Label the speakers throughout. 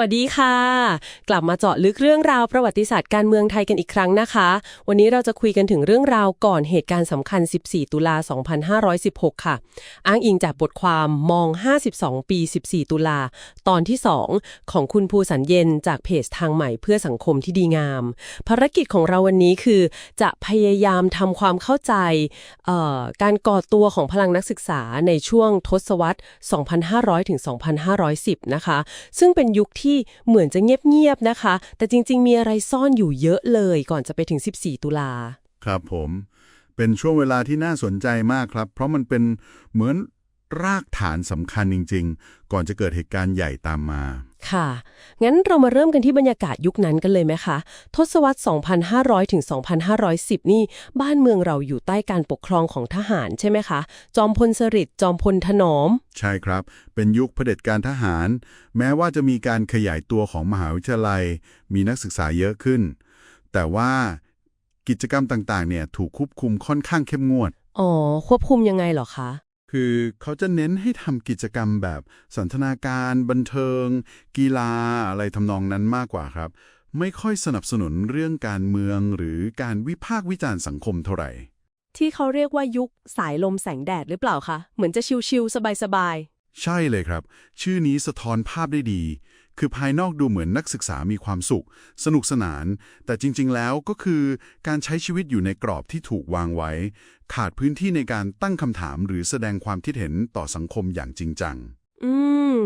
Speaker 1: วัสดีค่ะ กลับมาเจาะลึกเรื่องราวประวัติศาสตร์การเมืองไทยกันอีกครั้งนะคะ วันนี้เราจะคุยกันถึงเรื่องราวก่อนเหตุการณ์สำคัญ 14 ตุลา 2516 ค่ะ อ้างอิงจากบทความมอง 52 ปี 14 ตุลา ตอนที่ 2 ของคุณภูสันเย็นจากเพจทางใหม่เพื่อสังคมที่ดีงาม ภารกิจของเราวันนี้คือ จะพยายามทำความเข้าใจเอ่อการก่อตัวของพลังนักศึกษาในช่วงทศวรรษ 2500 ถึง 2510 นะคะ ซึ่งเป็นยุคที่เหมือนจะเงียบๆนะคะ แต่จริงๆ มีอะไรซ่อนอยู่เยอะเลยก่อนจะไปถึง 14 ตุลา
Speaker 2: ครับผม เป็นช่วงเวลาที่น่าสนใจมากครับ เพราะมันเป็นเหมือนรากฐานสำคัญจริง ๆ ก่อนจะเกิดเหตุการณ์ใหญ่ตามมา
Speaker 1: ค่ะ งั้นเรามาเริ่มกันที่บรรยากาศยุคนั้นกันเลยไหมคะ ทศวรรษ 2500 ถึง 2510 นี่ บ้านเมืองเราอยู่ใต้การปกครองของทหารใช่ไหมคะ จอมพลสฤษดิ์ จอมพลถนอม
Speaker 2: ใช่ครับ เป็นยุคเผด็จการทหาร แม้ว่าจะมีการขยายตัวของมหาวิทยาลัย มีนักศึกษาเยอะขึ้น แต่ว่ากิจกรรมต่างๆ เนี่ยถูกควบคุมค่อนข้างเข้มงวด
Speaker 1: อ๋อ ควบคุมยังไงเหรอคะ
Speaker 2: คือเขาจะเน้นให้ทำกิจกรรมแบบสันทนาการ บันเทิง กีฬาอะไรทำนองนั้นมากกว่าครับ ไม่ค่อยสนับสนุนเรื่องการเมืองหรือการวิพากษ์วิจารณ์สังคมเท่าไหร่
Speaker 1: ที่เขาเรียกว่ายุคสายลมแสงแดดหรือเปล่าคะ เหมือนจะชิวๆสบาย
Speaker 2: ใช่เลยครับ ชื่อนี้สะท้อนภาพได้ดี คือภายนอกดูเหมือนนักศึกษามีความสุข สนุกสนาน แต่จริง ๆ แล้วก็คือการใช้ชีวิตอยู่ในกรอบที่ถูกวางไว้ ขาดพื้นที่ในการตั้งคำถามหรือแสดงความคิดเห็นต่อสังคมอย่างจริงจัง
Speaker 1: ๆอืม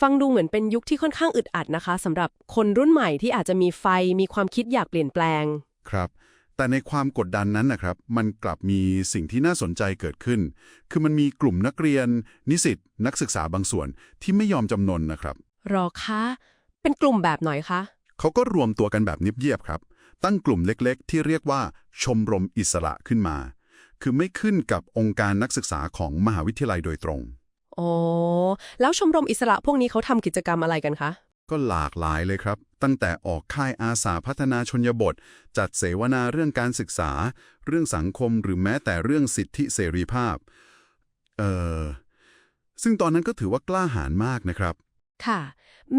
Speaker 1: ฟังดูเหมือนเป็นยุคที่ค่อนข้างอึดอัดนะคะสำหรับคนรุ่นใหม่ที่อาจจะมีไฟมีความคิดอยากเปลี่ยนแปลง
Speaker 2: ครับแต่ในความกดดันนั้นนะครับ มันกลับมีสิ่งที่น่าสนใจเกิดขึ้น คือมันมีกลุ่มนักเรียน นิสิต นักศึกษาบางส่วนที่ไม่ยอมจำนนนะครับ
Speaker 1: รอคะ เป็นกลุ่มแบบไหนคะ
Speaker 2: เขาก็รวมตัวกันแบบเงียบๆครับ ตั้งกลุ่มเล็กๆ ที่เรียกว่าชมรมอิสระขึ้นมา คือไม่ขึ้นกับองค์การนักศึกษาของมหาวิทยาลัยโดยตรง
Speaker 1: อ๋อแล้วชมรมอิสระพวกนี้เขาทำกิจกรรมอะไรกันคะ
Speaker 2: ก็หลากหลายเลยครับ ตั้งแต่ออกค่ายอาสาพัฒนาชนบท จัดเสวนาเรื่องการศึกษา เรื่องสังคมหรือแม้แต่เรื่องสิทธิเสรีภาพ เอ่อซึ่งตอนนั้นก็ถือว่ากล้าหาญมากนะครับ
Speaker 1: ค่ะ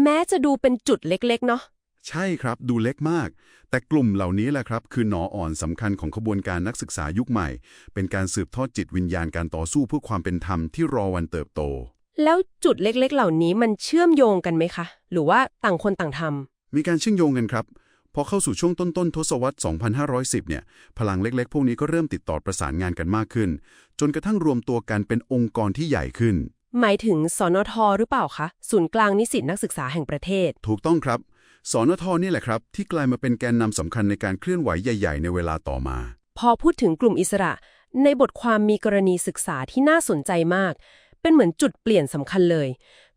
Speaker 1: แม้จะดูเป็นจุดเล็กๆ เนาะ
Speaker 2: ใช่ครับดูเล็กมาก แต่กลุ่มเหล่านี้แหละครับ คือหนออ่อนสำคัญของขบวนการนักศึกษายุคใหม่ เป็นการสืบทอดจิตวิญญาณการต่อสู้เพื่อความเป็นธรรมที่รอวันเติบโต
Speaker 1: แล้วจุดเล็กๆ เหล่านี้มันเชื่อมโยงกันไหมคะ หรือว่าต่างคนต่างทำ
Speaker 2: มีการเชื่อมโยงกันครับ พอเข้าสู่ช่วงต้นๆ ทศวรรษ 2510 เนี่ย พลังเล็กๆ พวกนี้ก็เริ่มติดต่อประสานงานกันมากขึ้น จนกระทั่งรวมตัวกันเป็นองค์กรที่ใหญ่ขึ้น
Speaker 1: หมายถึงสนทหรือเปล่าคะ ศูนย์กลางนิสิตนักศึกษาแห่งประเทศ
Speaker 2: ถูกต้องครับ สนทนี่แหละครับ ที่กลายมาเป็นแกนนำสำคัญในการเคลื่อนไหวใหญ่ ๆ ในเวลาต่อมา
Speaker 1: พอพูดถึงกลุ่มอิสระ ในบทความมีกรณีศึกษาที่น่าสนใจมาก เป็นเหมือนจุดเปลี่ยนสำคัญเลย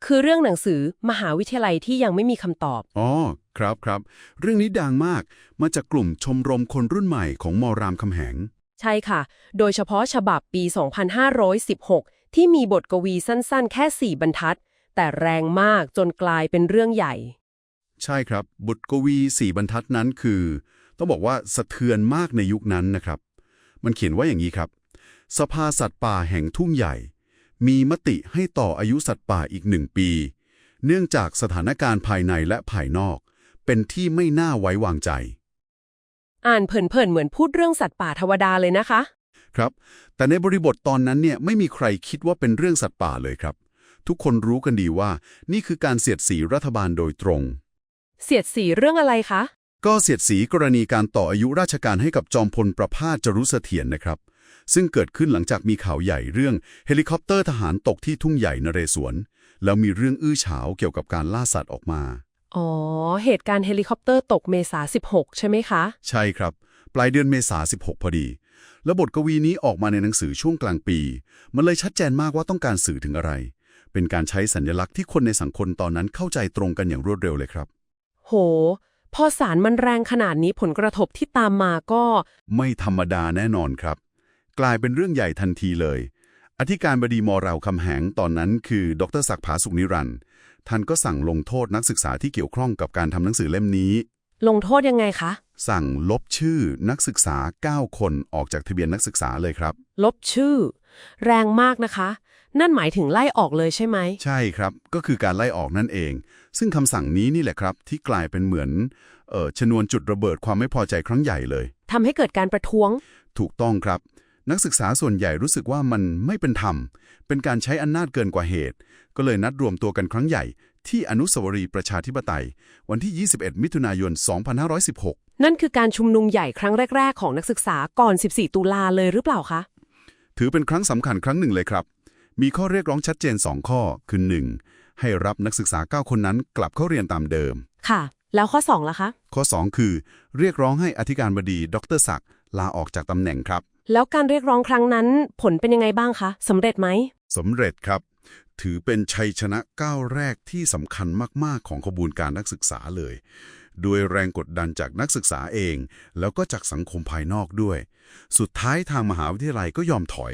Speaker 1: คือเรื่องหนังสือมหาวิทยาลัยที่ยังไม่มีคำตอบ
Speaker 2: อ๋อ ครับครับ เรื่องนี้ดังมาก มาจากกลุ่มชมรมคนรุ่นใหม่ของมรามคำแหง
Speaker 1: ใช่ค่ะ โดยเฉพาะฉบับปี 2516 ที่มีบทกวีสั้นๆ แค่4บรรทัด แต่แรงมากจนกลายเป็นเรื่องใหญ่
Speaker 2: ใช่ครับ บทกวีสี่บรรทัดนั้นคือ ต้องบอกว่าสะเทือนมากในยุคนั้นนะครับ มันเขียนว่าอย่างนี้ครับ สภาสัตว์ป่าแห่งทุ่งใหญ่ มีมติให้ต่ออายุสัตว์ป่าอีกหนึ่งปี เนื่องจากสถานการณ์ภายในและภายนอก เป็นที่ไม่น่าไว้วางใจ
Speaker 1: อ่านเผินๆเหมือนพูดเรื่องสัตว์ป่าธรรมดาเลยนะคะ
Speaker 2: ครับ แต่ในบริบทตอนนั้นเนี่ยไม่มีใครคิดว่าเป็นเรื่องสัตว์ป่าเลยครับ ทุกคนรู้กันดีว่า นี่คือการเสียดสีรัฐบาลโดยตรง
Speaker 1: เสียดสีเรื่องอะไรคะ
Speaker 2: ก็เสียดสีกรณีการต่ออายุราชการให้กับจอมพลประพาสจรุเสถียรนะครับ ซึ่งเกิดขึ้นหลังจากมีข่าวใหญ่เรื่องเฮลิคอปเตอร์ทหารตกที่ทุ่งใหญ่นเรศวร แล้วมีเรื่องอื้อฉาวเกี่ยวกับการล่าสัตว์ออกมา
Speaker 1: อ๋อ เหตุการณ์เฮลิคอปเตอร์ตกเมษา16 ใช่ไหมคะ
Speaker 2: ใช่ครับ ปลายเดือนเมษา16 พอดี แล้วบทกวีนี้ออกมาในหนังสือช่วงกลางปี มันเลยชัดเจนมากว่าต้องการสื่อถึงอะไร เป็นการใช้สัญลักษณ์ที่คนในสังคมตอนนั้นเข้าใจตรงกันอย่างรวดเร็วเลยครับ
Speaker 1: โห พอสารมันแรงขนาดนี้ผลกระทบที่ตามมาก็
Speaker 2: ไม่ธรรมดาแน่นอนครับ กลายเป็นเรื่องใหญ่ทันทีเลย อธิการบดีมราวคำแหงตอนนั้นคือ ดรศักดิ์ผาสุขนิรันดร์ท่านก็สั่งลงโทษนักศึกษาที่เกี่ยวข้องกับการทำหนังสือเล่มนี้
Speaker 1: ลงโทษยังไงคะ
Speaker 2: สั่งลบชื่อนักศึกษา 9 คนออกจากทะเบียนนักศึกษาเลยครับ
Speaker 1: ลบชื่อ แรงมากนะคะ นั่นหมายถึงไล่ออกเลยใช่ไหม
Speaker 2: ใช่ครับ ก็คือการไล่ออกนั่นเอง ซึ่งคำสั่งนี้นี่แหละครับ ที่กลายเป็นเหมือนเอ่อชนวนจุดระเบิดความไม่พอใจครั้งใหญ่เลย
Speaker 1: ทำให้เกิดการประท้วง
Speaker 2: ถูกต้องครับ นักศึกษาส่วนใหญ่รู้สึกว่ามันไม่เป็นธรรม เป็นการใช้อำนาจเกินกว่าเหตุ ก็เลยนัดรวมตัวกันครั้งใหญ่ ที่อนุสาวรีย์ประชาธิปไตย วันที่ 21 มิถุนายน 2516
Speaker 1: นั่นคือการชุมนุมใหญ่ครั้งแรก ๆ ของนักศึกษาก่อน 14 ตุลาเลยหรือเปล่าคะ
Speaker 2: ถือเป็นครั้งสำคัญครั้งหนึ่งเลยครับ มีข้อเรียกร้องชัดเจน 2 ข้อ คือ 1. ให้รับนักศึกษา 9 คนนั้นกลับเข้าเรียนตามเดิม
Speaker 1: ค่ะ แล้วข้อ2ล่ะคะ
Speaker 2: ข้อ 2 คือ เรียกร้องให้อธิการบดี ดรศักดิ์ลาออกจากตำแหน่งครับ
Speaker 1: แล้วการเรียกร้องครั้งนั้น ผลเป็นยังไงบ้างคะสำเร็จไหม
Speaker 2: สำเร็จครับ ถือเป็นชัยชนะก้าวแรกที่สำคัญมาก ๆ ของขบวนการนักศึกษาเลย ด้วยแรงกดดันจากนักศึกษาเอง แล้วก็จากสังคมภายนอกด้วย สุดท้ายทางมหาวิทยาลัยก็ยอมถอย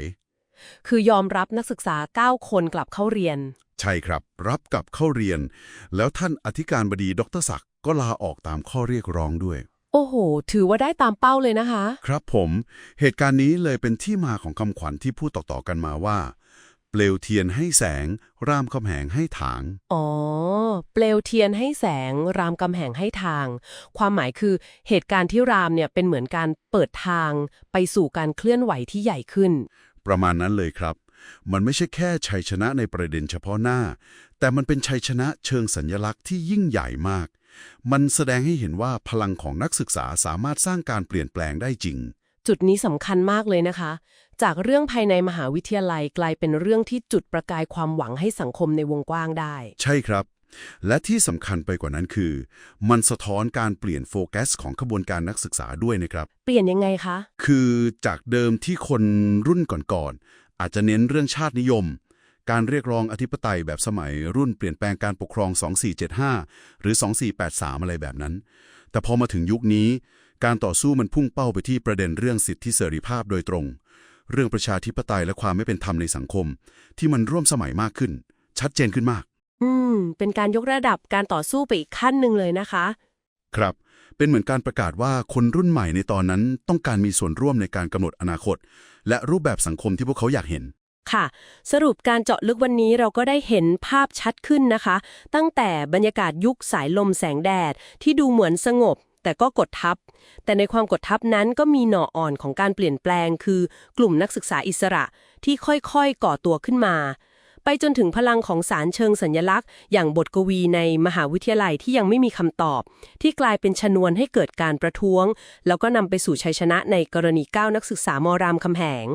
Speaker 1: คือยอมรับนักศึกษา 9 คนกลับเข้าเรียน
Speaker 2: ใช่ครับ รับกลับเข้าเรียน แล้วท่านอธิการบดีดรศักดิ์ก็ลาออกตามข้อเรียกร้องด้วย
Speaker 1: โอ้โห ถือว่าได้ตามเป้าเลยนะคะ
Speaker 2: ครับผม เหตุการณ์นี้เลยเป็นที่มาของคำขวัญที่พูดต่อๆกันมาว่า เปลวเทียนให้แสง รามคำแหงให้ถาง
Speaker 1: อ๋อ เปลวเทียนให้แสง รามกำแหงให้ทาง ความหมายคือเหตุการณ์ที่รามเนี่ยเป็นเหมือนการเปิดทาง ไปสู่การเคลื่อนไหวที่ใหญ่ขึ้น
Speaker 2: ประมาณนั้นเลยครับ มันไม่ใช่แค่ชัยชนะในประเด็นเฉพาะหน้า แต่มันเป็นชัยชนะเชิงสัญญลักษณ์ที่ยิ่งใหญ่มาก มันแสดงให้เห็นว่าพลังของนักศึกษาสามารถสร้างการเปลี่ยนแปลงได้จริง
Speaker 1: จุดนี้สำคัญมากเลยนะคะ จากเรื่องภายในมหาวิทยาลัยกลายเป็นเรื่องที่จุดประกายความหวังให้สังคมในวงกว้างได้
Speaker 2: ใช่ครับ และที่สำคัญไปกว่านั้นคือ มันสะท้อนการเปลี่ยนโฟกัสของขบวนการนักศึกษาด้วยนะครับ
Speaker 1: เปลี่ยนยังไงคะ
Speaker 2: คือจากเดิมที่คนรุ่นก่อนๆอาจจะเน้นเรื่องชาตินิยม การเรียกร้องอธิปไตยแบบสมัยรุ่นเปลี่ยนแปลงการปกครอง 2475 หรือ 2483 อะไรแบบนั้น แต่พอมาถึงยุคนี้การต่อสู้มันพุ่งเป้าไปที่ประเด็นเรื่องสิทธิเสรีภาพโดยตรง เรื่องประชาธิปไตยและความไม่เป็นธรรมในสังคม ที่มันร่วมสมัยมากขึ้น ชัดเจนขึ้นมาก
Speaker 1: อืม เป็นการยกระดับการต่อสู้ไปอีกขั้นหนึ่งเลยนะคะ
Speaker 2: ครับ เป็นเหมือนการประกาศว่าคนรุ่นใหม่ในตอนนั้นต้องการมีส่วนร่วมในการกำหนดอนาคต และรูปแบบสังคมที่พวกเขาอยากเห็น
Speaker 1: ค่ะ สรุปการเจาะลึกวันนี้เราก็ได้เห็นภาพชัดขึ้นนะคะ ตั้งแต่บรรยากาศยุคสายลมแสงแดดที่ดูเหมือนสงบ แต่ก็กดทับ แต่ในความกดทับนั้นก็มีหน่ออ่อนของการเปลี่ยนแปลง คือกลุ่มนักศึกษาอิสระที่ค่อยๆ ก่อตัวขึ้นมา ไปจนถึงพลังของสารเชิงสัญญลักษณ์ อย่างบทกวีในมหาวิทยาลัยที่ยังไม่มีคำตอบ ที่กลายเป็นชนวนให้เกิดการประท้วง แล้วก็นำไปสู่ชัยชนะในกรณีก้าวนักศึกษามอรามคำแหง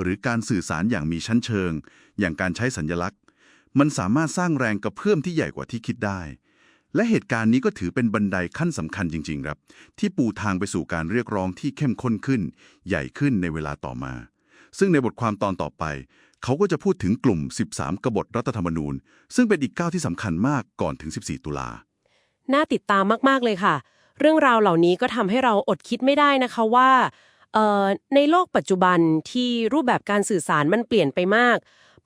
Speaker 3: หรือการสื่อสารอย่างมีชั้นเชิง อย่างการใช้สัญญลักษณ์ มันสามารถสร้างแรงกระเพื่อมที่ใหญ่กว่าที่คิดได้ และเหตุการณ์นี้ก็ถือเป็นบันไดขั้นสำคัญจริง ๆ ครับ ที่ปูทางไปสู่การเรียกร้องที่เข้มข้นขึ้น ใหญ่ขึ้นในเวลาต่อมา ซึ่งในบทความตอนต่อไป เขาก็จะพูดถึงกลุ่ม 13 กบฏรัฐธรรมนูญ ซึ่งเป็นอีกก้าวที่สำคัญมากก่อนถึง 14 ตุลา
Speaker 1: น่าติดตามมากๆเลยค่ะ เรื่องราวเหล่านี้ก็ทำให้เราอดคิดไม่ได้นะคะว่าเอ่อในโลกปัจจุบันที่รูปแบบการสื่อสารมันเปลี่ยนไปมาก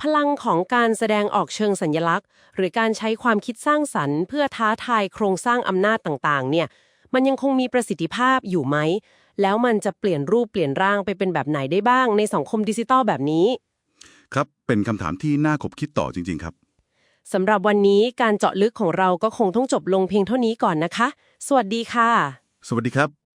Speaker 1: พลังของการแสดงออกเชิงสัญลักษณ์ หรือการใช้ความคิดสร้างสรรค์ เพื่อท้าทายโครงสร้างอำนาจต่างๆ เนี่ย มันยังคงมีประสิทธิภาพอยู่ไหม แล้วมันจะเปลี่ยนรูปเปลี่ยนร่างไปเป็นแบบไหนได้บ้างในสังคมดิจิตอลแบบนี้
Speaker 3: ครับเป็นคำถามที่น่าขบคิดต่อจริง ๆ ครับ
Speaker 1: สำหรับวันนี้การเจาะลึกของเราก็คงต้องจบลงเพียงเท่านี้ก่อนนะคะ สวัสดีค่ะ
Speaker 3: สวัสดีครับ